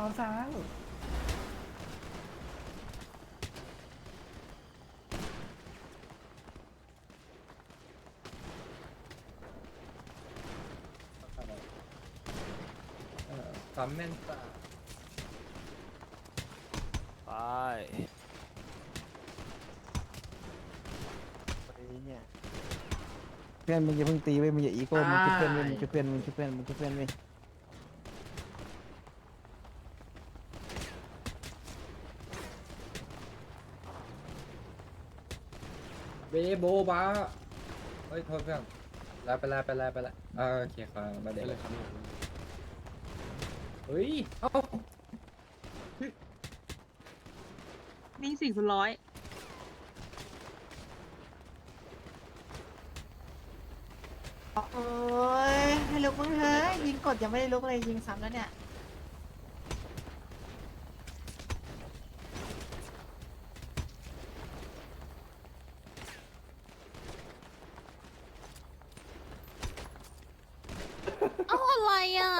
เอาซ้างเอ่อปั๊มแม่นตาไปเพื่อนมึงอย่าเพิ่งตีเว้ยมึงอย่าอีโก้มึงคิดเพื่อนเว้ยมึงคิดเพื่อนมึงคิดเพื่อนมึงคิดเพื่อนเว้ย เบโบบาเฮ้ยโทษเพื่อนแล้วไปแล้วไปแล้วไปแล้วอ่าโอเคครับมาเด็กเลยครับเฮ้ยเอ้านี่สี่คูณร้อยโอ้ยให้ลุกมึงเฮ้ยยิงกดยังไม่ได้ลุกเลยยิงซ้ำแล้วเนี่ย เอ้าอะไรอะ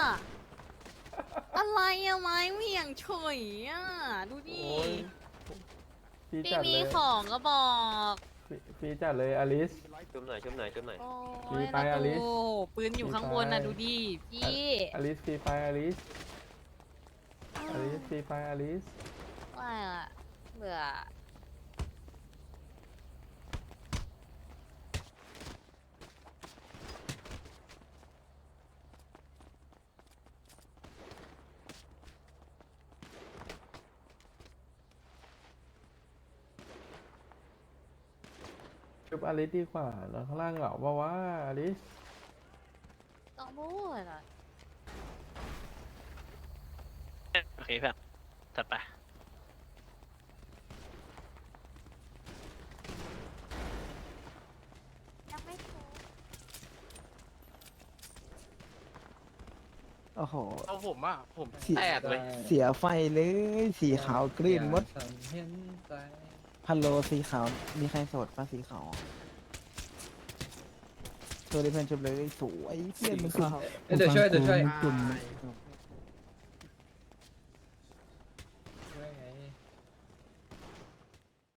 อะไรอะไม้เหวี่ยงเฉยอะ ดูดิฟรีปีจัดเลมียของก็บอกฟรีฟรีจัดเลยอลิส ชุบหน่อยชุบหน่อยชุบหน่อยโอ้มียไปแล้วอลิสดูปืนอยู่ข้างบนน่ะมีไป ดูดิพี่อลิสฟรีไฟอลิสอลิสฟรีไฟอลิส ว่าอะเบื่อ ชุบอลิสดีกว่าแล้วข้างล่างเหงาว่าว่าอลิสต้องพูดอะโอเคเพื่อนถัดไป ยังไม่ถูกโอ้โห เอาผมอะผมเสียแตกเลย เสียไฟเลย สีขาวกรีนหมด ฉันเห็นใจ ฮัลโหลสีขาว มีใครโสดป้าสีขาวช่วยดิเพื่อนช่วยเลยสวยเพื่อนมึงคือเอ้ยเดี๋ยวช่วยเดี๋ยวช่วย กลุ่ม